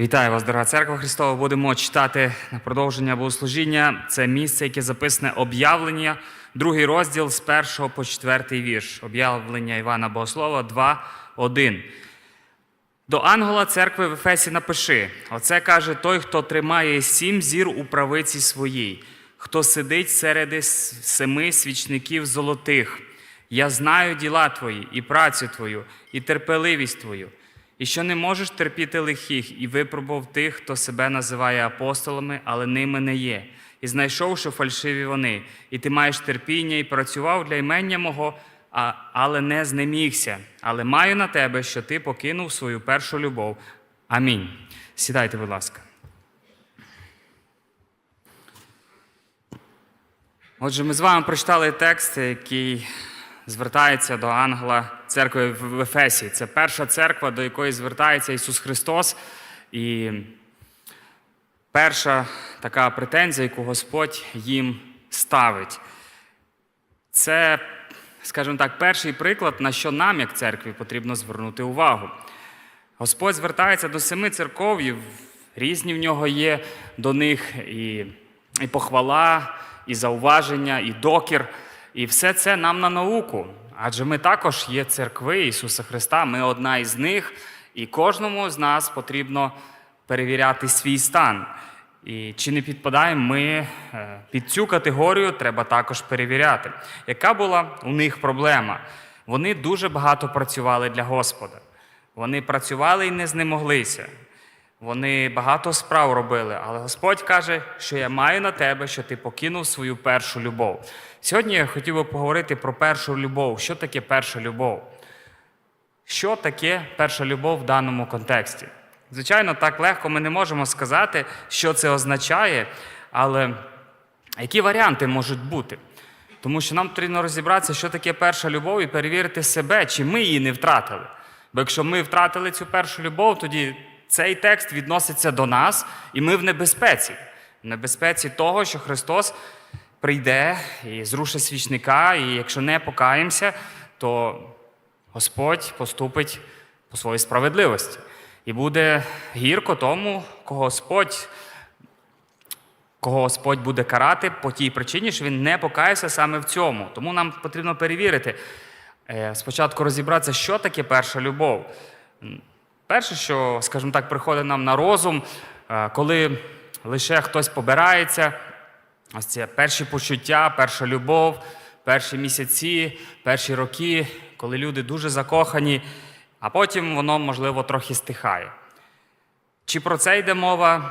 Вітаю вас, дорога церква Христова. Будемо читати на продовження богослужіння. Це місце, яке записане об'явлення, другий розділ з першого по четвертий вірш. Об'явлення Івана Богослова 2, 1. До ангела церкви в Ефесі напиши: Оце каже той, хто тримає сім зір у правиці своїй, хто сидить серед семи свічників золотих. Я знаю діла твої, і працю твою, і терпеливість твою, і що не можеш терпіти лихих, і випробував тих, хто себе називає апостолами, але ними не є. І знайшов, що фальшиві вони, і ти маєш терпіння, і працював для імення мого, а, але не знемігся. Але маю на тебе, що ти покинув свою першу любов. Амінь. Сідайте, будь ласка. Отже, ми з вами прочитали текст, який звертається до ангела церкви в Ефесі. Це перша церква, до якої звертається Ісус Христос. І перша така претензія, яку Господь їм ставить. Це, скажімо так, перший приклад, на що нам, як церкві, потрібно звернути увагу. Господь звертається до семи церков, різні в нього є до них і, і похвала, і зауваження, і докір. І все це нам на науку. Адже ми також є церкви Ісуса Христа, ми одна із них, і кожному з нас потрібно перевіряти свій стан. І чи не підпадаємо ми е, під цю категорію, треба також перевіряти. Яка була у них проблема? Вони дуже багато працювали для Господа. Вони працювали і не знемоглися. Вони багато справ робили, але Господь каже, що я маю на тебе, що ти покинув свою першу любов. Сьогодні я хотів би поговорити про першу любов. Що таке перша любов? Що таке перша любов в даному контексті? Звичайно, так легко ми не можемо сказати, що це означає, але які варіанти можуть бути? Тому що нам потрібно розібратися, що таке перша любов, і перевірити себе, чи ми її не втратили. Бо якщо ми втратили цю першу любов, тоді цей текст відноситься до нас, і ми в небезпеці. В небезпеці того, що Христос прийде і зрушить свічника, і якщо не покаємося, то Господь поступить по своїй справедливості. І буде гірко тому, кого Господь, кого Господь буде карати по тій причині, що він не покаявся саме в цьому. Тому нам потрібно перевірити, е, спочатку розібратися, що таке перша любов. Перше, що, скажімо так, приходить нам на розум, е, коли лише хтось побирається, ось це перші почуття, перша любов, перші місяці, перші роки, коли люди дуже закохані, а потім воно, можливо, трохи стихає. Чи про це йде мова?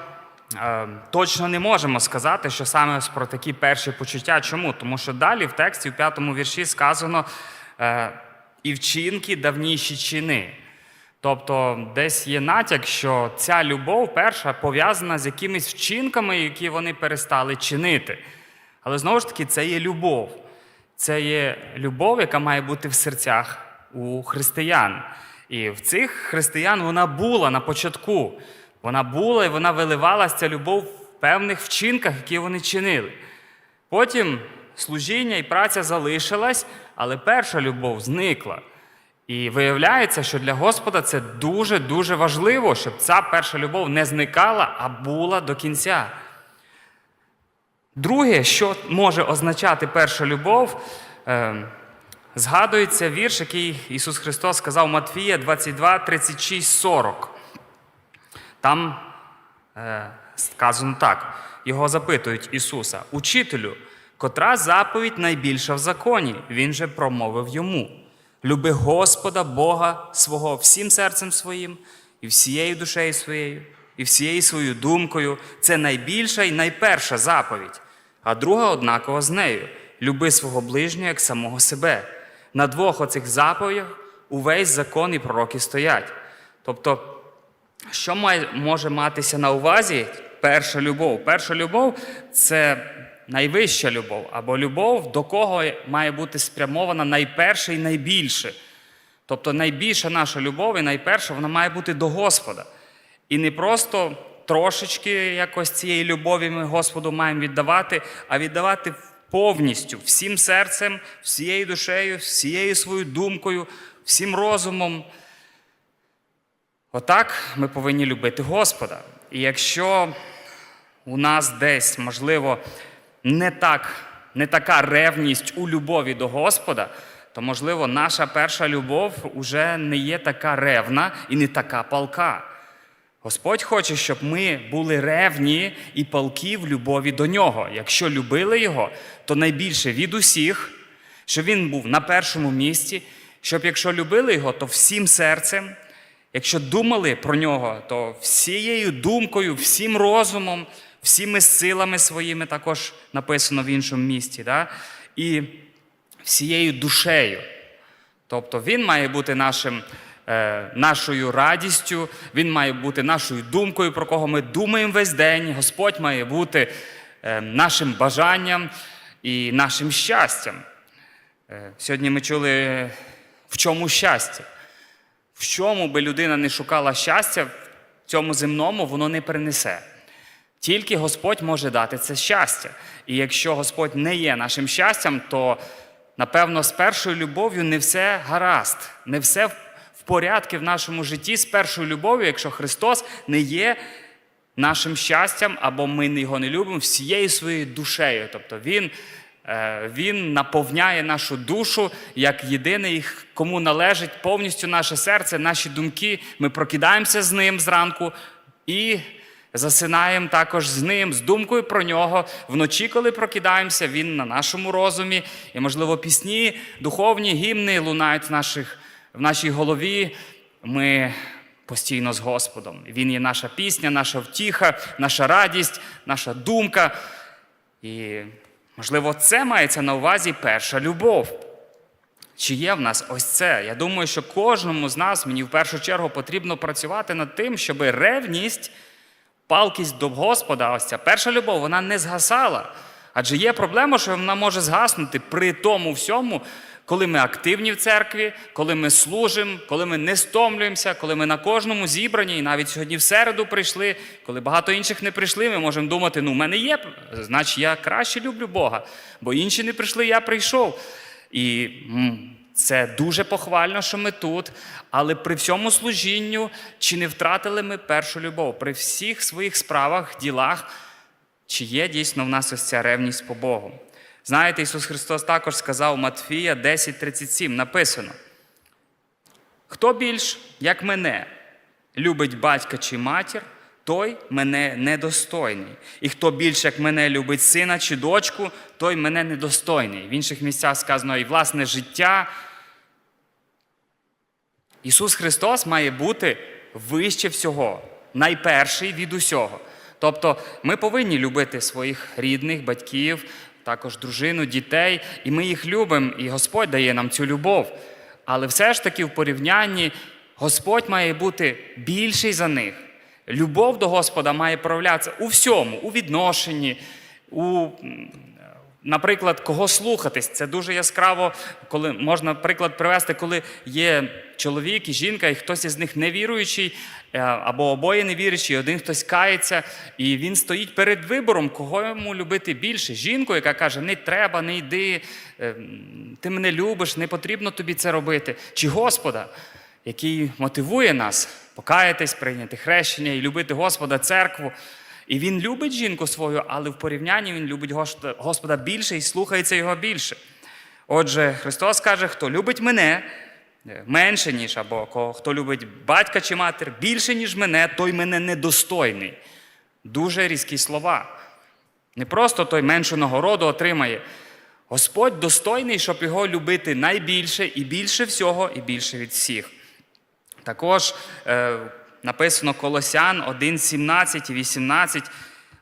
Е, Точно не можемо сказати, що саме про такі перші почуття. Чому? Тому що далі в тексті, в п'ятому вірші, сказано е, і вчинки давніші чини. Тобто десь є натяк, що ця любов перша пов'язана з якимись вчинками, які вони перестали чинити. Але знову ж таки, це є любов. Це є любов, яка має бути в серцях у християн. І в цих християн вона була на початку. Вона була і вона виливалася ця любов в певних вчинках, які вони чинили. Потім служіння і праця залишилась, але перша любов зникла. І виявляється, що для Господа це дуже-дуже важливо, щоб ця перша любов не зникала, а була до кінця. Друге, що може означати перша любов, е, згадується вірш, який Ісус Христос сказав Матфія 22, 36, 40. Там е, сказано так: його запитують Ісуса, учителю, котра заповідь найбільша в законі? Він же промовив йому: Люби Господа Бога свого всім серцем своїм, і всією душею своєю, і всією своєю думкою. Це найбільша і найперша заповідь. А друга однаково з нею: люби свого ближнього як самого себе. На двох оцих заповідях увесь закон і пророки стоять. Тобто, що має, може матися на увазі перша любов? Перша любов це найвища любов, або любов, до кого має бути спрямована найперше і найбільше. Тобто найбільша наша любов і найперша вона має бути до Господа. І не просто трошечки якось цієї любові ми Господу маємо віддавати, а віддавати повністю, всім серцем, всією душею, всією своєю думкою, всім розумом. Отак ми повинні любити Господа. І якщо у нас десь, можливо, не, так, не така ревність у любові до Господа, то, можливо, наша перша любов уже не є така ревна і не така палка. Господь хоче, щоб ми були ревні і палки в любові до нього. Якщо любили його, то найбільше від усіх, щоб він був на першому місці, щоб якщо любили його, то всім серцем, якщо думали про нього, то всією думкою, всім розумом, всіми силами своїми, також написано в іншому місці, да? і всією душею. Тобто він має бути нашим, е, нашою радістю, він має бути нашою думкою, про кого ми думаємо весь день. Господь має бути е, нашим бажанням і нашим щастям. Е, сьогодні ми чули, в чому щастя. В чому би людина не шукала щастя, в цьому земному воно не принесе. Тільки Господь може дати це щастя. І якщо Господь не є нашим щастям, то напевно з першою любов'ю не все гаразд, не все в- порядку в нашому житті з першою любов'ю, якщо Христос не є нашим щастям, або ми його не любимо всією своєю душею. Тобто Він, е, він наповняє нашу душу як єдиний, кому належить повністю наше серце, наші думки. Ми прокидаємося з ним зранку і засинаємо також з ним, з думкою про нього. Вночі, коли прокидаємося, він на нашому розумі. І, можливо, пісні, духовні гімни лунають в, наших, в нашій голові. Ми постійно з Господом. Він є наша пісня, наша втіха, наша радість, наша думка. І, можливо, це мається на увазі перша любов. Чи є в нас ось це? Я думаю, що кожному з нас мені в першу чергу потрібно працювати над тим, щоб ревність, палкість до Господа, ось ця перша любов, вона не згасала. Адже є проблема, що вона може згаснути при тому всьому, коли ми активні в церкві, коли ми служимо, коли ми не стомлюємося, коли ми на кожному зібранні, і навіть сьогодні в середу прийшли, коли багато інших не прийшли, ми можемо думати, ну, в мене є, значить я краще люблю Бога, бо інші не прийшли, я прийшов. І це дуже похвально, що ми тут, але при всьому служінню чи не втратили ми першу любов? При всіх своїх справах, ділах, чи є дійсно в нас ось ця ревність по Богу? Знаєте, Ісус Христос також сказав Матфія 10:37, написано: Хто більш, як мене, любить батька чи матір, той мене недостойний. І хто більш, як мене, любить сина чи дочку, той мене недостойний. В інших місцях сказано і власне життя. Ісус Христос має бути вище всього, найперший від усього. Тобто ми повинні любити своїх рідних, батьків, також дружину, дітей, і ми їх любимо, і Господь дає нам цю любов. Але все ж таки в порівнянні Господь має бути більший за них. Любов до Господа має проявлятися у всьому, у відношенні, у Наприклад, кого слухатись, це дуже яскраво, коли можна приклад привести, коли є чоловік і жінка, і хтось із них невіруючий, е, або обоє невіруючі, один хтось кається, і він стоїть перед вибором, кого йому любити більше. Жінку, яка каже: не треба, не йди, е, ти мене любиш, не потрібно тобі це робити. Чи Господа, який мотивує нас покаятись, прийняти хрещення і любити Господа, церкву. І він любить жінку свою, але в порівнянні він любить Господа- більше і слухається його більше. Отже, Христос каже, хто любить мене е, менше, ніж, або хто любить батька чи матір більше, ніж мене, той мене недостойний. Дуже різкі слова. Не просто той меншу нагороду отримає. Господь достойний, щоб його любити найбільше і більше всього, і більше від всіх. Також е, написано Колосян 1, 17 і 18.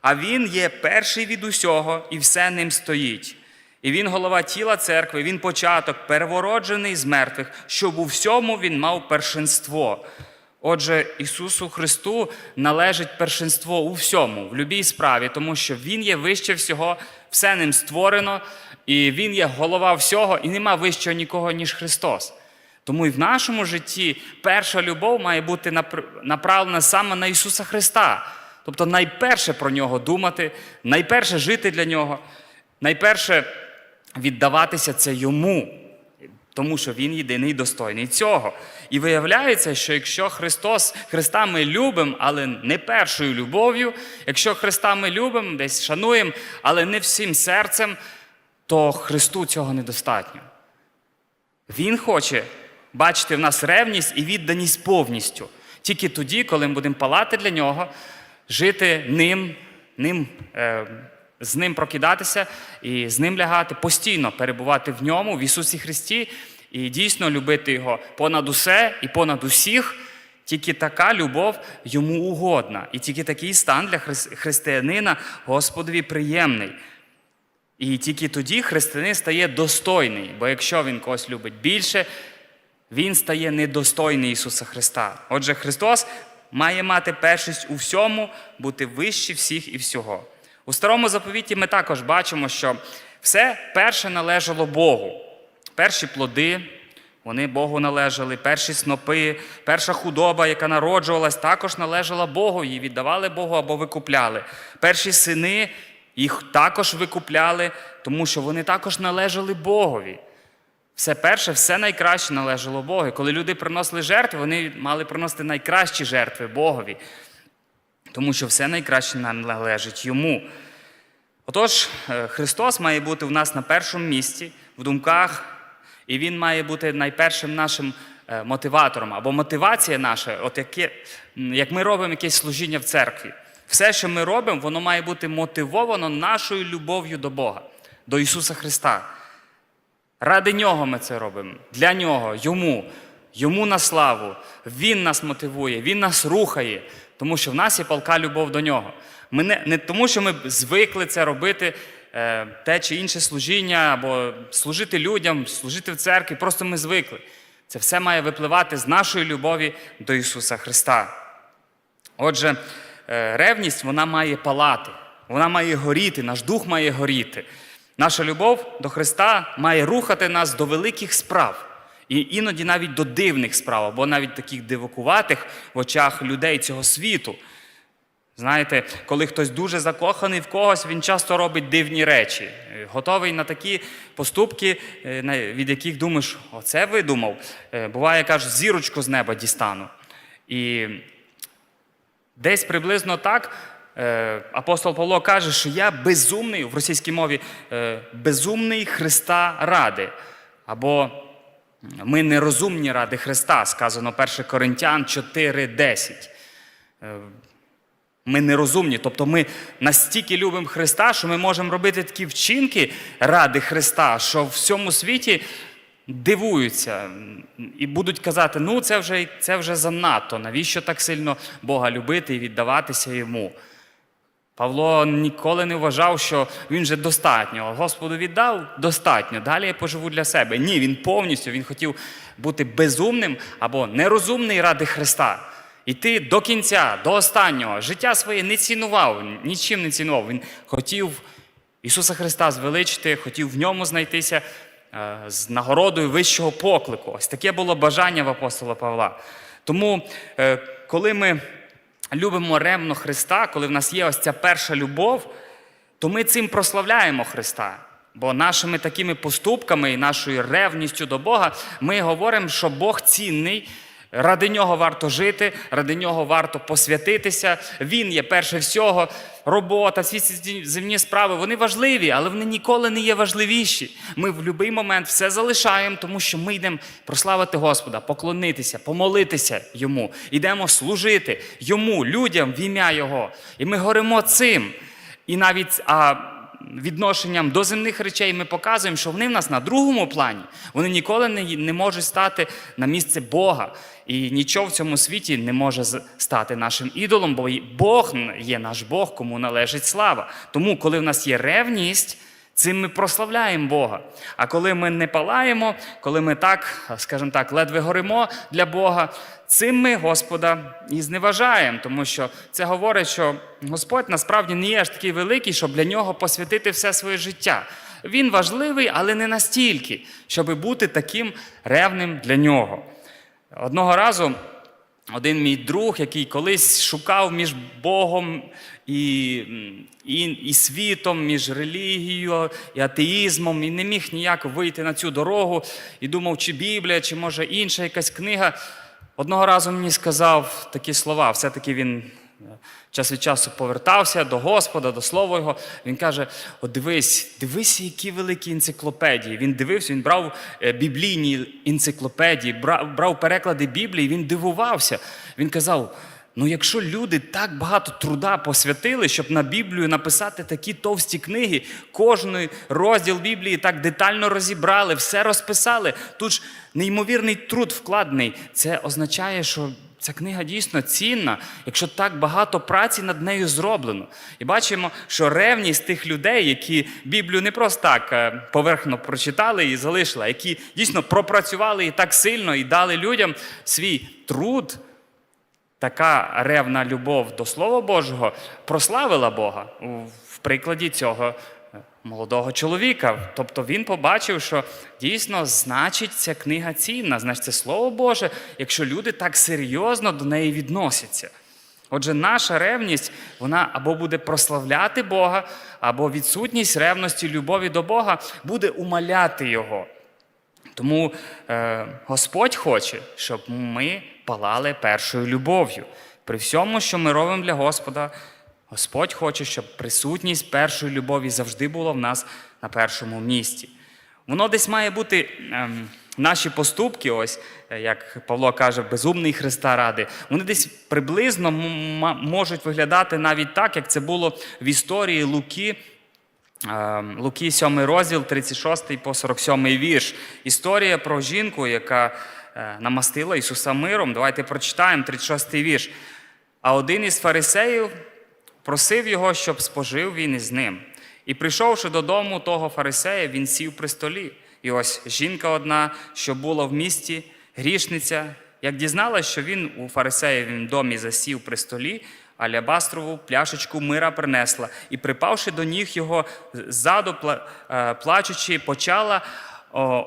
А він є перший від усього, і все ним стоїть. І він голова тіла церкви, він початок, перевороджений з мертвих, щоб у всьому він мав першинство. Отже, Ісусу Христу належить першинство у всьому, в будь-якій справі, тому що Він є вище всього, все ним створено, і Він є голова всього, і нема вищого нікого, ніж Христос. Тому і в нашому житті перша любов має бути направлена саме на Ісуса Христа. Тобто найперше про нього думати, найперше жити для нього, найперше віддаватися це йому. тому що Він єдиний достойний цього. І виявляється, що якщо Христос, Христа ми любимо, але не першою любов'ю, якщо Христа ми любимо, десь шануємо, але не всім серцем, то Христу цього недостатньо. Він хоче бачити в нас ревність і відданість повністю. Тільки тоді, коли ми будемо палати для нього, жити ним, ним е, з ним прокидатися і з ним лягати, постійно перебувати в ньому, в Ісусі Христі, і дійсно любити Його понад усе і понад усіх. Тільки така любов йому угодна, і тільки такий стан для християнина Господові приємний. І тільки тоді християнин стає достойний, бо якщо він когось любить більше, він стає недостойний Ісуса Христа. Отже, Христос має мати першість у всьому, бути вищий всіх і всього. У старому заповіті ми також бачимо, що все перше належало Богу. Перші плоди, вони Богу належали, перші снопи, перша худоба, яка народжувалась, також належала Богу, її віддавали Богу або викупляли. Перші сини їх також викупляли, тому що вони також належали Богові. Все перше, все найкраще належало Богу. Коли люди приносили жертви, вони мали приносити найкращі жертви Богові, тому що все найкраще належить йому. Отож, е, Христос має бути в нас на першому місці, в думках, і Він має бути найпершим нашим е, мотиватором або мотивація наша, от яке, м, як ми робимо якесь служіння в церкві. Все, що ми робимо, воно має бути мотивовано нашою любов'ю до Бога, до Ісуса Христа. Ради нього ми це робимо, для нього, йому, йому на славу. Він нас мотивує, він нас рухає, тому що в нас є палка любов до нього. Ми не, не тому, що ми звикли це робити, е, те чи інше служіння, або служити людям, служити в церкві, просто ми звикли. Це все має випливати з нашої любові до Ісуса Христа. Отже, е, ревність вона має палати, вона має горіти, наш дух має горіти. Наша любов до Христа має рухати нас до великих справ, і іноді навіть до дивних справ, або навіть таких дивакуватих в очах людей цього світу. Знаєте, коли хтось дуже закоханий в когось, він часто робить дивні речі, Е, готовий на такі поступки, е, від яких думаєш, оце видумав. Е, Буває, каже, зірочку з неба дістану. І Десь приблизно так апостол Павло каже, що я безумний в російській мові е, безумний Христа ради. Або ми нерозумні ради Христа, сказано 1 Коринтян 4:10. Е, Ми нерозумні, тобто ми настільки любимо Христа, що ми можемо робити такі вчинки ради Христа, що в всьому світі дивуються і будуть казати: ну це вже, це вже занадто. Навіщо так сильно Бога любити і віддаватися йому? Павло ніколи не вважав, що він вже достатньо. Господу віддав достатньо. Далі я поживу для себе. Ні, він повністю він хотів бути безумним або нерозумний ради Христа. Іти до кінця, до останнього. Життя своє не цінував, нічим не цінував. Він хотів Ісуса Христа звеличити, хотів в ньому знайтися е, з нагородою вищого поклику. Ось таке було бажання в апостола Павла. Тому, е, коли ми любимо ревно Христа, коли в нас є ось ця перша любов, то ми цим прославляємо Христа. Бо нашими такими поступками і нашою ревністю до Бога ми говоримо, що Бог цінний, ради нього варто жити, ради нього варто посвятитися. Він є перше всього. Робота, всі ці земні справи, вони важливі, але вони ніколи не є важливіші. Ми в будь-який момент все залишаємо, тому що ми йдемо прославити Господа, поклонитися, помолитися йому, йдемо служити йому, людям в ім'я Його. І ми горимо цим. І навіть а, відношенням до земних речей ми показуємо, що вони в нас на другому плані. Вони ніколи не, не можуть стати на місце Бога. І нічого в цьому світі не може стати нашим ідолом, бо Бог є наш Бог, кому належить слава. Тому, коли в нас є ревність, Цим ми прославляємо Бога. А коли ми не палаємо, коли ми так, скажімо так, ледве горимо для Бога, цим ми Господа і зневажаємо, тому що це говорить, що Господь насправді не є аж такий великий, щоб для нього посвятити все своє життя. Він важливий, але не настільки, щоб бути таким ревним для нього. Одного разу один мій друг, який колись шукав між Богом і, і, і світом, між релігією і атеїзмом, і не міг ніяк вийти на цю дорогу, і думав, чи Біблія, чи може інша якась книга. Одного разу мені сказав такі слова. Все-таки він час від часу повертався до Господа, до Слова Його. Він каже: От дивись, дивись, які великі енциклопедії. Він дивився, він брав е, біблійні енциклопедії, брав, брав переклади Біблії, він дивувався. Він казав. Ну, якщо люди так багато труда посвятили, щоб на Біблію написати такі товсті книги, кожний розділ Біблії так детально розібрали, все розписали. Тут ж неймовірний труд вкладений. Це означає, що ця книга дійсно цінна, якщо так багато праці над нею зроблено. І бачимо, що ревність тих людей, які Біблію не просто так е, поверхно прочитали і залишили, а які дійсно пропрацювали і так сильно і дали людям свій труд така ревна любов до Слова Божого прославила Бога в прикладі цього молодого чоловіка. Тобто він побачив, що дійсно значить ця книга цінна, значить це Слово Боже, якщо люди так серйозно до неї відносяться. Отже, наша ревність вона або буде прославляти Бога, або відсутність ревності, любові до Бога буде умаляти Його. Тому е, Господь хоче, щоб ми палали першою любов'ю. При всьому, що ми робимо для Господа, Господь хоче, щоб присутність першої любові завжди була в нас на першому місці. Воно десь має бути ем, наші поступки, ось е, як Павло каже, безумний Христа ради. Вони десь приблизно можуть виглядати навіть так, як це було в історії Луки. Е, Луки 7 розділ, 36 по 47 вірш. Історія про жінку, яка е, намастила Ісуса миром. Давайте прочитаємо 36 вірш. А один із фарисеїв просив його, щоб спожив він із ним. І прийшовши додому того фарисея, він сів при столі. І ось жінка одна, що була в місті, грішниця, як дізналась, що він у фарисеєвім домі засів при столі, алябастрову пляшечку мира принесла, і, припавши до ніг його ззаду, е, плачучи, почала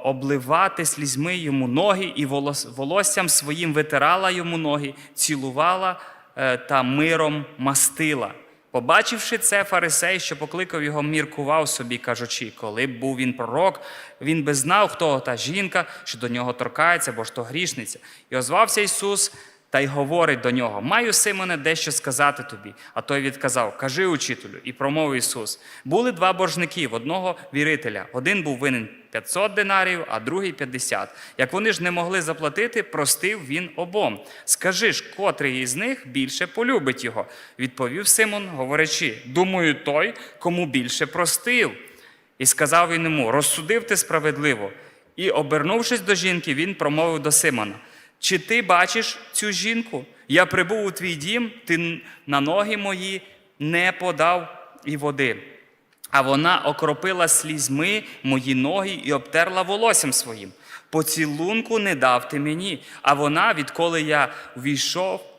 обливати слізьми йому ноги і волос- волоссям своїм витирала йому ноги, цілувала е, та миром мастила. Побачивши це, фарисей, що покликав його, міркував собі, кажучи, коли б був він пророк, він би знав, хто та жінка, що до нього торкається, бо ж то грішниця. І озвався Ісус та й говорить до нього: Маю, Симоне, дещо сказати тобі. А той відказав: Кажи учителю, і промовив Ісус. Були два боржники, в одного вірителя. Один був винен 500 динарів, а другий 50. Як вони ж не могли заплатити, простив він обом. Скажи ж, котрий із них більше полюбить його? Відповів Симон, говорячи: Думаю, той, кому більше простив. І сказав він йому: Розсудив ти справедливо. І, обернувшись до жінки, він промовив до Симона: Чи ти бачиш цю жінку? Я прибув у твій дім, ти на ноги мої не подав і води. А вона окропила слізьми мої ноги і обтерла волоссям своїм. Поцілунку не дав ти мені. А вона, відколи я війшов,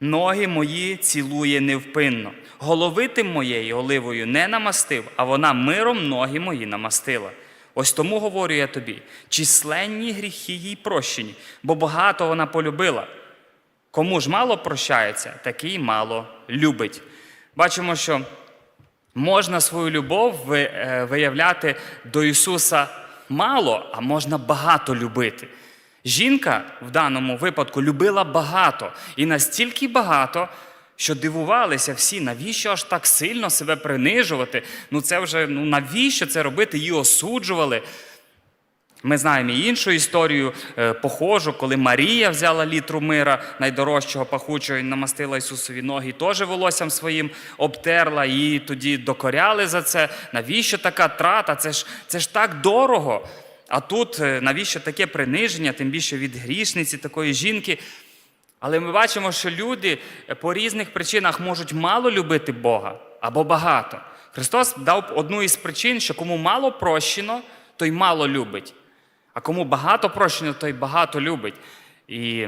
Ноги мої цілує невпинно. Голови тим моєї оливою не намастив, а вона миром ноги мої намастила. Ось тому говорю я тобі: численні гріхи їй прощені, бо багато вона полюбила. Кому ж мало прощається, такий мало любить. Бачимо, що можна свою любов е, виявляти до Ісуса мало, а можна багато любити. Жінка в даному випадку любила багато і настільки багато, що дивувалися всі, навіщо аж так сильно себе принижувати? Ну це вже ну навіщо це робити? Її осуджували. Ми знаємо і іншу історію е, похожу, коли Марія взяла літру мира найдорожчого пахучого і намастила Ісусові ноги, теж волоссям своїм обтерла, і тоді докоряли за це. Навіщо така трата? Це ж, це ж так дорого. А тут е, навіщо таке приниження, тим більше від грішниці такої жінки. Але ми бачимо, що люди е, по різних причинах можуть мало любити Бога або багато. Христос дав одну із причин, що кому мало прощено, той мало любить. А кому багато прощено, той багато любить. І...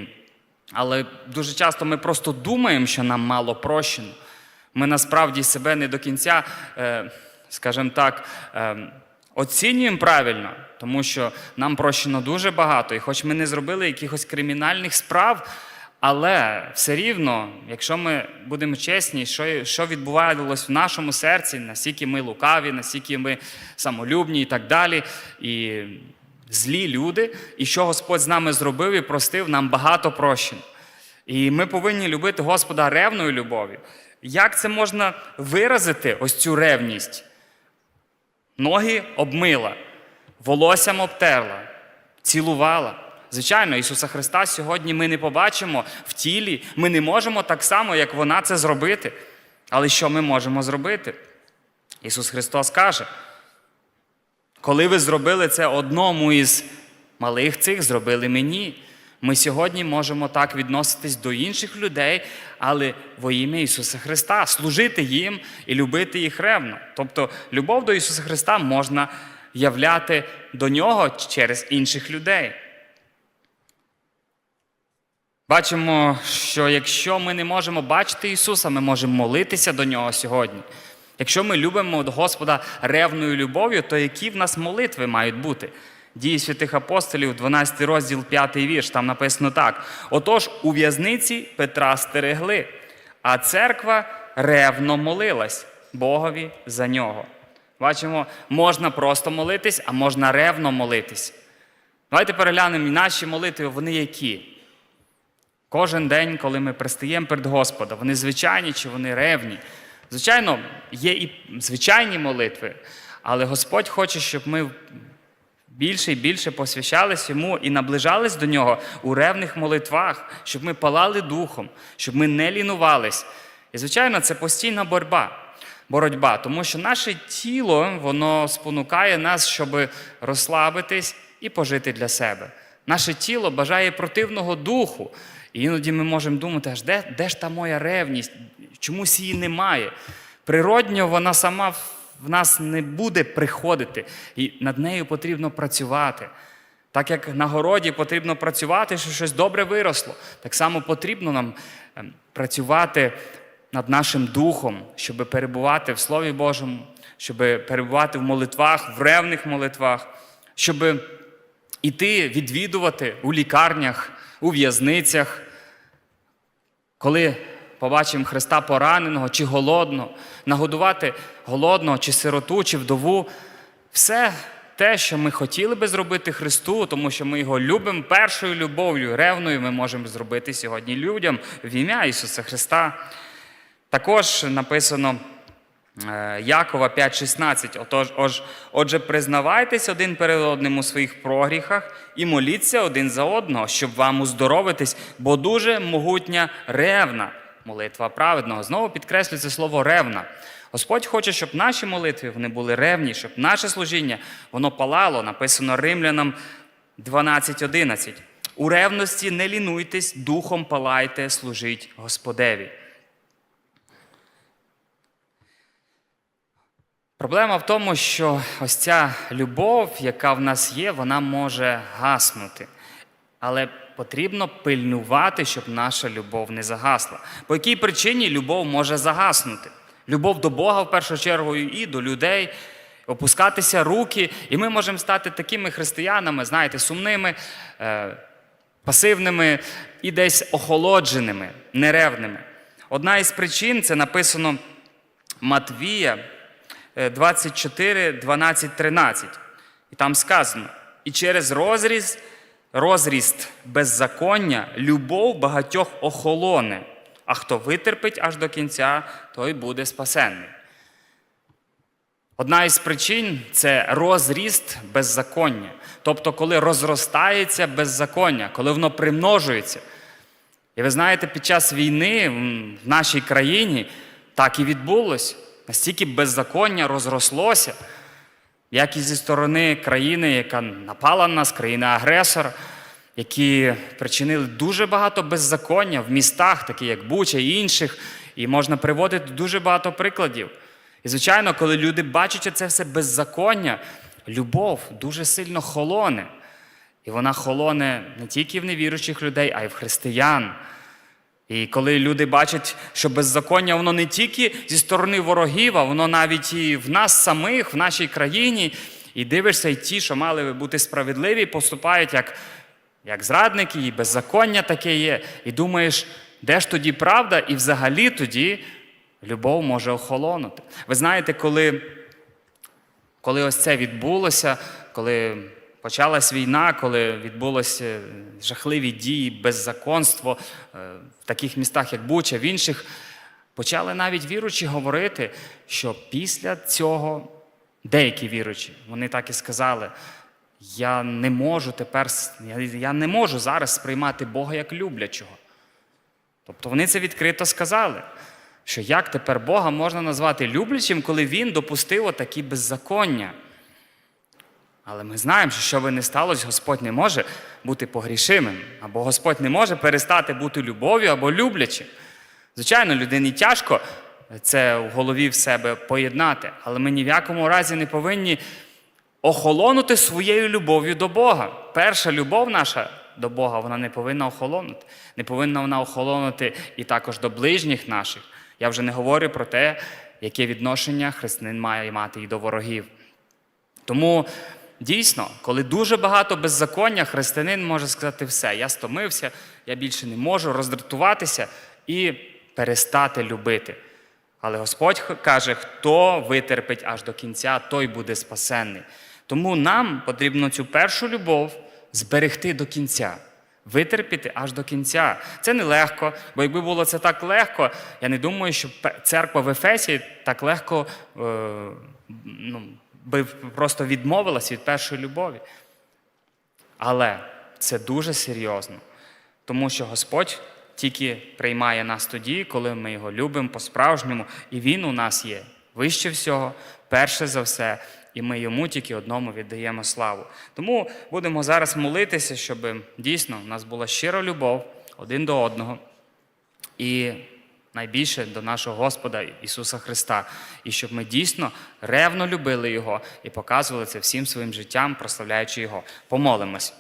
Але дуже часто ми просто думаємо, що нам мало прощено. Ми насправді себе не до кінця, е, скажімо так, е, оцінюємо правильно, тому що нам прощено дуже багато. І хоч ми не зробили якихось кримінальних справ, Але все рівно, якщо ми будемо чесні, що, що відбувалось в нашому серці, наскільки ми лукаві, наскільки ми самолюбні і так далі, і злі люди, і що Господь з нами зробив і простив, нам багато прощень. І ми повинні любити Господа ревною любов'ю. Як це можна виразити, ось цю ревність? Ноги обмила, волоссям обтерла, цілувала. Звичайно, Ісуса Христа сьогодні ми не побачимо в тілі. Ми не можемо так само, як вона це зробити. Але що ми можемо зробити? Ісус Христос каже: коли ви зробили це одному із малих цих, зробили мені. Ми сьогодні можемо так відноситись до інших людей, але во ім'я Ісуса Христа, служити їм і любити їх ревно. Тобто, любов до Ісуса Христа можна являти до Нього через інших людей. Бачимо, що якщо ми не можемо бачити Ісуса, ми можемо молитися до Нього сьогодні. Якщо ми любимо Господа ревною любов'ю, то які в нас молитви мають бути? Дії святих апостолів, 12 розділ, 5 вірш, там написано так: отож, у в'язниці Петра стерегли, а церква ревно молилась Богові за нього. Бачимо, можна просто молитись, а можна ревно молитись. Давайте переглянемо наші молитви, вони які? Кожен день, коли ми пристаємо перед Господом, вони звичайні чи вони ревні. Звичайно, є і звичайні молитви, але Господь хоче, щоб ми більше і більше посвящались йому і наближались до нього у ревних молитвах, щоб ми палали духом, щоб ми не лінувались. І, звичайно, це постійна боротьба. Боротьба, тому що наше тіло воно спонукає нас, щоб розслабитись і пожити для себе. Наше тіло бажає противного духу. Іноді ми можемо думати, аж де, де ж та моя ревність? Чомусь її немає. Природньо вона сама в нас не буде приходити, і над нею потрібно працювати. Так як на городі потрібно працювати, щоб щось добре виросло, так само потрібно нам ем, працювати над нашим духом, щоб перебувати в Слові Божому, щоб перебувати в молитвах, в ревних молитвах, щоб іти відвідувати у лікарнях, у в'язницях, коли побачимо Христа пораненого чи голодного, нагодувати голодного, чи сироту, чи вдову. Все те, що ми хотіли би зробити Христу, тому що ми його любимо першою любов'ю, ревною, ми можемо зробити сьогодні людям в ім'я Ісуса Христа. Також написано Якова 5,16. Отож, ож, отже, признавайтесь один перед одним у своїх прогріхах і моліться один за одного, щоб вам уздоровитись, бо дуже могутня ревна молитва праведного. Знову підкреслюється слово ревна. Господь хоче, щоб наші молитви вони були ревні, щоб наше служіння воно палало, написано римлянам 12.11. У ревності не лінуйтесь, духом палайте, служіть Господеві. Проблема в тому, що ось ця любов, яка в нас є, вона може гаснути. Але потрібно пильнувати, щоб наша любов не загасла. По якій причині любов може загаснути? Любов до Бога в першу чергу і до людей, опускатися руки. І ми можемо стати такими християнами, знаєте, сумними, е, пасивними і десь охолодженими, неревними. Одна із причин це написано Матвія 24, 12, 13. І там сказано: і через розріз розріст беззаконня, любов багатьох охолоне, а хто витерпить аж до кінця, той буде спасенний. Одна із причин це розріст беззаконня. Тобто, коли розростається беззаконня, коли воно примножується. І ви знаєте, під час війни в нашій країні так і відбулося. Настільки беззаконня розрослося як і зі сторони країни, яка напала на нас, країни-агресора, які причинили дуже багато беззаконня в містах, такі як Буча і інших, і можна приводити дуже багато прикладів. І, звичайно, коли люди бачать це все беззаконня, любов дуже сильно холоне. І вона холоне не тільки в невіруючих людей, а й в християн. І коли люди бачать, що беззаконня воно не тільки зі сторони ворогів, а воно навіть і в нас самих, в нашій країні, і дивишся, і ті, що мали би бути справедливі, поступають як як зрадники, і беззаконня таке є. І думаєш, де ж тоді правда, і взагалі тоді любов може охолонути. Ви знаєте, коли, коли ось це відбулося, коли почалась війна, коли відбулося жахливі дії, беззаконство е, таких містах, як Буча, в інших, почали навіть віручі говорити, що після цього деякі віручі, вони так і сказали. Я не можу тепер, я, не можу зараз сприймати Бога як люблячого. Тобто вони це відкрито сказали, що як тепер Бога можна назвати люблячим, коли Він допустив отакі беззаконня. Але ми знаємо, що що би не сталося, Господь не може бути погрішимим, або Господь не може перестати бути любов'ю або люблячим. Звичайно, людині тяжко це в голові в себе поєднати, але ми ні в якому разі не повинні охолонути своєю любов'ю до Бога. Перша любов наша до Бога, вона не повинна охолонути. Не повинна вона охолонути і також до ближніх наших. Я вже не говорю про те, яке відношення християнин має мати і до ворогів. Тому дійсно, коли дуже багато беззаконня, християнин може сказати все, я стомився, я більше не можу роздратуватися і перестати любити. Але Господь каже, хто витерпить аж до кінця, той буде спасенний. Тому нам потрібно цю першу любов зберегти до кінця, витерпіти аж до кінця. Це нелегко, бо якби було це так легко, я не думаю, що церква в Ефесі так легко е, ну, би просто відмовилась від першої любові. Але це дуже серйозно, тому що Господь тільки приймає нас тоді, коли ми його любимо по-справжньому, і Він у нас є вище всього, перше за все, і ми йому тільки одному віддаємо славу. Тому будемо зараз молитися, щоб дійсно в нас була щира любов один до одного. І найбільше до нашого Господа Ісуса Христа, і щоб ми дійсно ревно любили Його і показували це всім своїм життям, прославляючи Його. Помолимось.